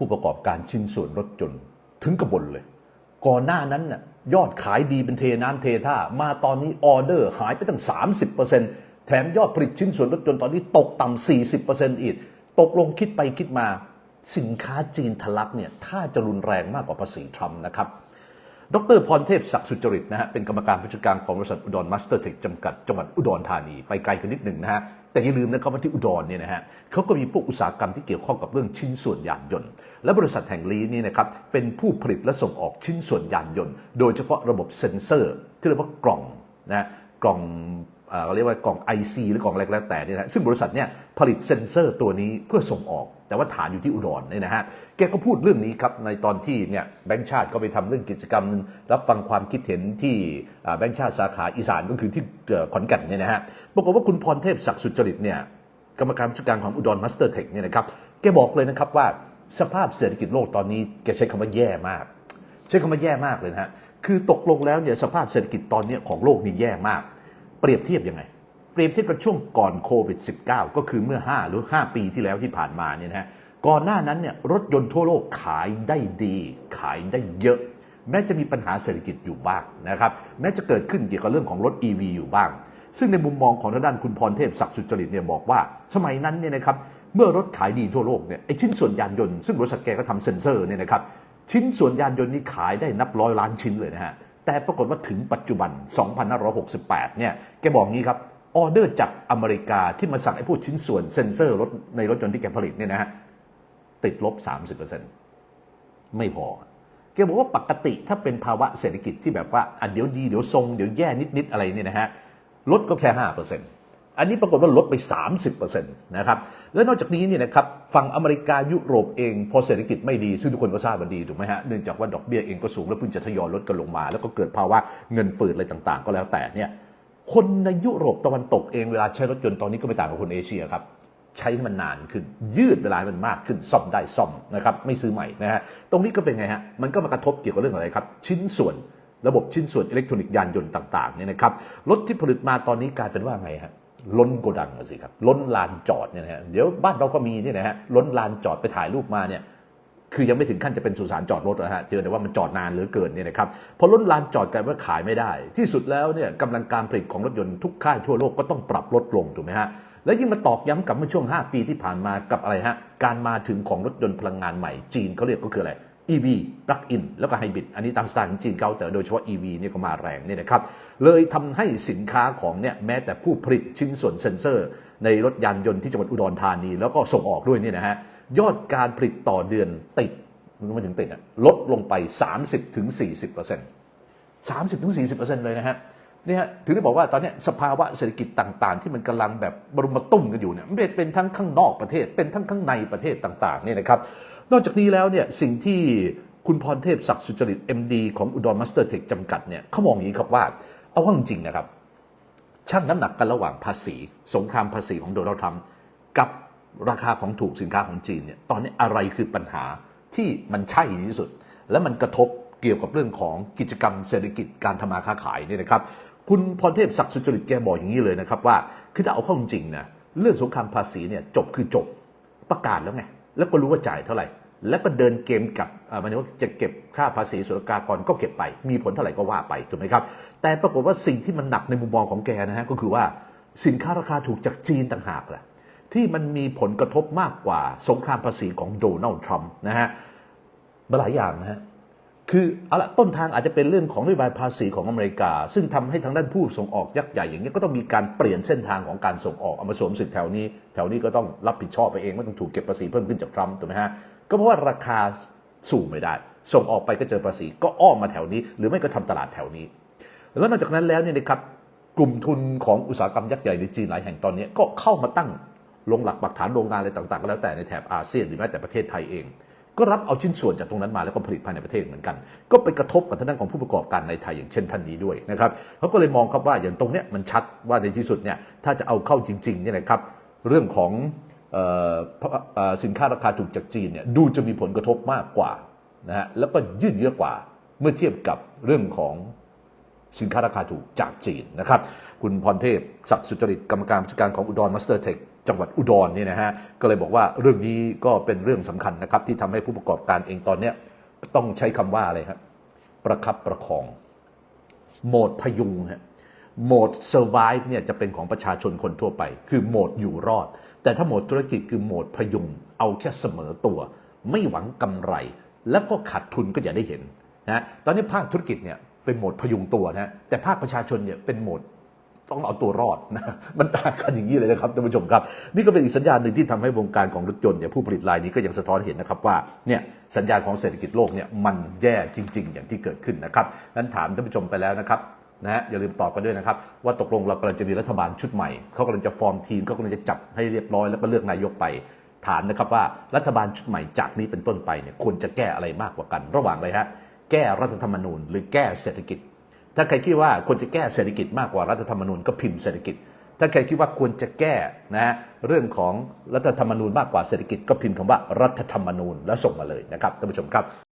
ผู้ประกอบการชิ้นส่วนรถยนต์ถึงกระบนเลย ก่อนหน้านั้นน่ะยอดขายดีเป็นเทน้ำเทท่า มาตอนนี้ออเดอร์หายไปตั้ง 30%แถมยอดผลิตชิ้นส่วนรถยนต์ตอนนี้ตกต่ำ40%อีก ตกลงคิดไปคิดมา สินค้าจีนทะลักเนี่ยถ้าจะรุนแรงมากกว่าภาษีทรัมป์นะครับ ดรพรเทพศักดิ์สุจริตนะฮะเป็นกรรมการผู้จัดการของบริษัทอุดรมาสเตอร์เทคจำกัดจังหวัดอุดรธานีไปไกลกันนิดหนึ่งนะฮะแต่อย่าลืมนะครับว่าที่อุดรเนี่ยนะฮะเขาก็มีพวกอุตสาหกรรมที่เกี่ยวข้องกับเรื่องชิ้นส่วนยานยนต์ และบริษัทแห่งนี้นี่นะครับเป็นผู้ผลิตและส่งออกชิ้นส่วนยานยนต์ โดยเฉพาะระบบเซ็นเซอร์ ที่เรียกว่ากล่องนะฮะกล่องเอ่อเราเรียกว่ากล่อง IC หรือกล่องอะไรก็แล้วแต่เนี่ยนะซึ่งบริษัทเนี่ยผลิตเซ็นเซอร์ตัวนี้เพื่อส่งออก แต่ว่าฐานอยู่ที่อุดรเนี่ยนะฮะแกก็พูดเรื่องนี้ครับในตอนที่เนี่ยแบงค์ชาติก็ไปทำเรื่องกิจกรรม รับฟังความคิดเห็นที่แบงค์ชาติสาขาอีสานก็คือที่ขอนแก่นเนี่ยนะฮะปรากฏว่าคุณพรเทพศักดิ์สุจริตเนี่ยกรรมการผู้จัดการของอุดรมาสเตอร์เทคเนี่ยนะครับแกบอกเลยนะครับว่าสภาพเศรษฐกิจโลกตอนนี้แกใช้คำว่าแย่มากใช้คำว่าแย่มากเลยนะฮะ คือตกลงแล้วเนี่ยสภาพเศรษฐกิจตอนนี้ของโลกนี่แย่มาก เปรียบเทียบยังไง เปรียบเทียบกับช่วงก่อนโควิด -19 ก็คือเมื่อ 5 หรือ 5 ปีที่แล้วที่ผ่านมาเนี่ยนะฮะก่อนหน้านั้นเนี่ยรถยนต์ทั่วโลกขายได้ดี ขายได้เยอะ แม้จะมีปัญหาเศรษฐกิจอยู่บ้างนะครับแม้จะเกิดขึ้นเกี่ยวกับเรื่องของรถ EV อยู่บ้าง ซึ่งในมุมมองของทางด้านคุณพรเทพศักดิ์สุจริตเนี่ยบอกว่า สมัยนั้นเนี่ยนะครับเมื่อรถขายดีทั่วโลกเนี่ยไอชิ้นส่วนยานยนต์ซึ่งบริษัทแกก็ทำเซ็นเซอร์เนี่ยนะครับชิ้นส่วนยานยนต์นี่ขายได้นับร้อยล้านชิ้นเลยนะฮะแต่ปรากฏว่าถึงปัจจุบัน 2568 เนี่ยแกบอกงี้ครับ ออเดอร์จากอเมริกาที่มาสั่งไอ้พวกชิ้นส่วนเซ็นเซอร์รถในรถยนต์ที่แกผลิตเนี่ยนะฮะติดลบ 30%ไม่พอ แกบอกว่าปกติถ้าเป็นภาวะเศรษฐกิจที่แบบว่าอะเดี๋ยวดีเดี๋ยวทรงเดี๋ยวแย่นิด ๆ อะไรเนี่ยนะฮะลดก็แค่ 5%อันนี้ปรากฏว่าลดไป 30%นะครับ แล้วนอกจากนี้เนี่ยนะครับฝั่งอเมริกายุโรปเองพอเศรษฐกิจไม่ดี ซึ่งทุกคนก็ทราบกันดีถูกไหมฮะ เนื่องจากว่าดอกเบี้ยเองก็สูงแล้วเพิ่งจะทยอยลดกันลงมา แล้วก็เกิดภาวะเงินเฟ้ออะไรต่างๆ ก็แล้วแต่เนี่ย คนในยุโรปตะวันตกเองเวลาใช้รถยนต์ตอนนี้ก็ไม่ต่างกับคนเอเชียครับใช้ให้มันนานขึ้น ยืดเวลามันมากขึ้นซ่อมได้ซ่อมนะครับไม่ซื้อใหม่นะฮะตรงนี้ก็เป็นไงฮะมันก็มากระทบเกี่ยวกับเรื่องอะไรครับ ชิ้นส่วนระบบชิ้นส่วนอิเล็กทรอนิกส์ยานยนต์ต่างๆเนี่ยนะครับรถที่ผลิตมาตอนนี้กลายเป็นว่าไงฮะล้นโกดังสิครับล้นลานจอดเนี่ยนะฮะเดี๋ยวบ้านเราก็มีเนี่ยนะฮะล้นลานจอดไปถ่ายรูปมาเนี่ย คือยังไม่ถึงขั้นจะเป็นสุสานจอดรถนะฮะเจอแต่ว่ามันจอดนานเหลือเกินเนี่ยนะครับพอล้นลานจอดกลายว่าขายไม่ได้ ที่สุดแล้วเนี่ยกำลังการผลิตของรถยนต์ทุกค่ายทั่วโลกก็ต้องปรับลดลงถูกไหมฮะและยิ่งมาตอกย้ำกับเมื่อช่วง 5 ปีที่ผ่านมากับอะไรฮะการมาถึงของรถยนต์พลังงานใหม่จีนเขาเรียกก็คืออะไร EV plug-in แล้วก็ไฮบริดอันนี้ตามสไตล์ของจีนเขาแต่โดยเฉพาะ EV เนี่ยก็มาแรงเนี่ยนะครับเลยทำให้สินค้าของเนี่ยแม้แต่ผู้ผลิตชิ้นส่วนเซ็นเซอร์ ในรถยานยนต์ที่จังหวัดอุดรธานี แล้วก็ส่งออกด้วยเนี่ยนะฮะ ยอดการผลิตต่อเดือนติดมันไม่ถึงติดอะลดลงไป 30ถึง40เปอร์เซ็นต์30ถึง40เปอร์เซ็นต์เลยนะฮะเนี่ยฮะถึงได้บอกว่าตอนนี้สภาวะเศรษฐกิจต่าง ๆ ที่มันกำลังแบบบรุมมาตุ้มกันอยู่เนี่ยมันเป็นทั้งข้างนอกประเทศ เป็นทั้งข้างในประเทศต่างๆเนี่ยนะครับนอกจากนี้แล้วเนี่ยสิ่งที่คุณพรเทพศักดิ์สุจริต MD ของอุดรมาสเตอร์เทคจำกัดเนี่ยเขามองอย่างนี้ครับว่า เอาว่าจริงนะครับชั่งน้ำหนักกันระหว่างภาษี สงครามภาษีของโดนัลด์ทรัมป์กับ ราคาของถูกสินค้าของจีนเนี่ยตอนนี้อะไรคือปัญหาที่มันใช่ที่สุด และมันกระทบเกี่ยวกับเรื่องของกิจกรรมเศรษฐกิจการทำมาค้าขายเนี่ยนะครับ คุณพรเทพศักดิ์สุจริตแกบอกอย่างนี้เลยนะครับว่าคือถ้าเอาเข้าจริงนะเรื่องสงครามภาษีเนี่ยจบคือจบประกาศแล้วไงแล้วก็รู้ว่าจ่ายเท่าไหร่ แล้วก็เดินเกมกับอ่ามายถึงว่าจะเก็บค่าภาษีศุลกากรก็เก็บไป มีผลเท่าไหร่ก็ว่าไปถูกไหมครับ แต่ปรากฏว่าสิ่งที่มันหนักในมุมมองของแกนะฮะก็คือว่าสินค้าราคาถูกจากจีนต่างหากแหละ ที่มันมีผลกระทบมากกว่าสงครามภาษีของโดนัลด์ทรัมป์นะฮะหลายอย่างนะฮะคือเอาละต้นทางอาจจะเป็นเรื่องของนโยบายภาษีของอเมริกา ซึ่งทำให้ทางด้านผู้ส่งออกยักษ์ใหญ่อย่างนี้ก็ต้องมีการเปลี่ยนเส้นทางของการส่งออกเอามาสวมสิทธิ์แถวนี้ แถวนี้ก็ต้องรับผิดชอบไปเองว่ต้องถูกเก็บภาษีเพิ่มขึ้นจากทรัมป์ถูกไหมฮะก็เพราะว่าราคาสูงไม่ได้ ส่งออกไปก็เจอภาษีก็อ้อมมาแถวนี้ หรือไม่ก็ทำตลาดแถวนี้ แล้วนอกจากนั้นแล้วเนี่ยนะครับกลุ่มทุนของอุตสาหกรรมยักษ์ใหญ่ในจีนหลายแห่งตอนนี้ก็เข้ามาตั้ง ลงหลักปักฐานโรงงานอะไรต่างๆก็แล้วแต่ในแถบอาเซียนหรือแม้แต่ประเทศไทยเอง ก็รับเอาชิ้นส่วนจากตรงนั้นมาแล้วก็ผลิตภายในประเทศเหมือนกัน ก็ไปกระทบกับทางด้านของผู้ประกอบการในไทยอย่างเช่นท่านนี้ด้วยนะครับเขาก็เลยมองครับว่าอย่างตรงเนี้ยมันชัดว่าในที่สุดเนี่ยถ้าจะเอาเข้าจริงๆเนี่ยนะครับเรื่องของออสินค้าราคาถูกจากจีนเนี่ยดูจะมีผลกระทบมากกว่านะฮะแล้วก็ยืดเยื้อกว่าเมื่อเทียบกับเรื่องของสินค้าราคาถูกจากจีนนะครับ คุณพรเทพ ศักดิ์สุจริต กรรมการผู้จัดการของอุดรมาสเตอร์เทค จังหวัดอุดรเนี่ยนะฮะก็เลยบอกว่าเรื่องนี้ก็เป็นเรื่องสำคัญนะครับที่ทำให้ผู้ประกอบการเองตอนเนี้ยต้องใช้คำว่าอะไรครับประคับประคอง โหมดพยุงฮะโหมด survive เนี่ยจะเป็นของประชาชนคนทั่วไป คือโหมดอยู่รอด แต่ถ้าโหมดธุรกิจคือโหมดพยุง เอาแค่เสมอตัว ไม่หวังกำไร แล้วก็ขาดทุนก็อย่าได้เห็นนะตอนนี้ภาคธุรกิจเนี่ยเป็นโหมดพยุงตัวนะแต่ภาคประชาชนเนี่ยเป็นโหมด ต้องเอาตัวรอดนะมันต่างกันอย่างนี้เลยนะครับท่านผู้ชมครับ นี่ก็เป็นอีกสัญญาณหนึ่งที่ทำให้วงการของรถยนต์เนี่ยผู้ผลิตรายนี้ก็ยังสะท้อนเห็นนะครับว่าเนี่ยสัญญาณของเศรษฐกิจโลกเนี่ยมันแย่จริง ๆ อย่างที่เกิดขึ้นนะครับนั้นถามท่านผู้ชมไปแล้วนะครับนะฮะอย่าลืมตอบกันด้วยนะครับ ว่าตกลงเรากำลังจะมีรัฐบาลชุดใหม่เขากำลังจะฟอร์มทีมเขากำลังจะจับให้เรียบร้อยแล้วก็เลือกนายกไปถามนะครับว่ารัฐบาลชุดใหม่จากนี้เป็นต้นไปเนี่ยควรจะแก้อะไรมากกว่ากัน ระหว่างอะไรฮะแก้รัฐธรรมนูญ หรือแก้เศรษฐกิจ ถ้าใครคิดว่าควรจะแก้เศรษฐกิจมากกว่ารัฐธรรมนูญก็พิมพ์เศรษฐกิจ ถ้าใครคิดว่าควรจะแก้นะเรื่องของรัฐธรรมนูญมากกว่าเศรษฐกิจก็พิมพ์คำว่ารัฐธรรมนูญแล้วส่งมาเลยนะครับท่านผู้ชมครับ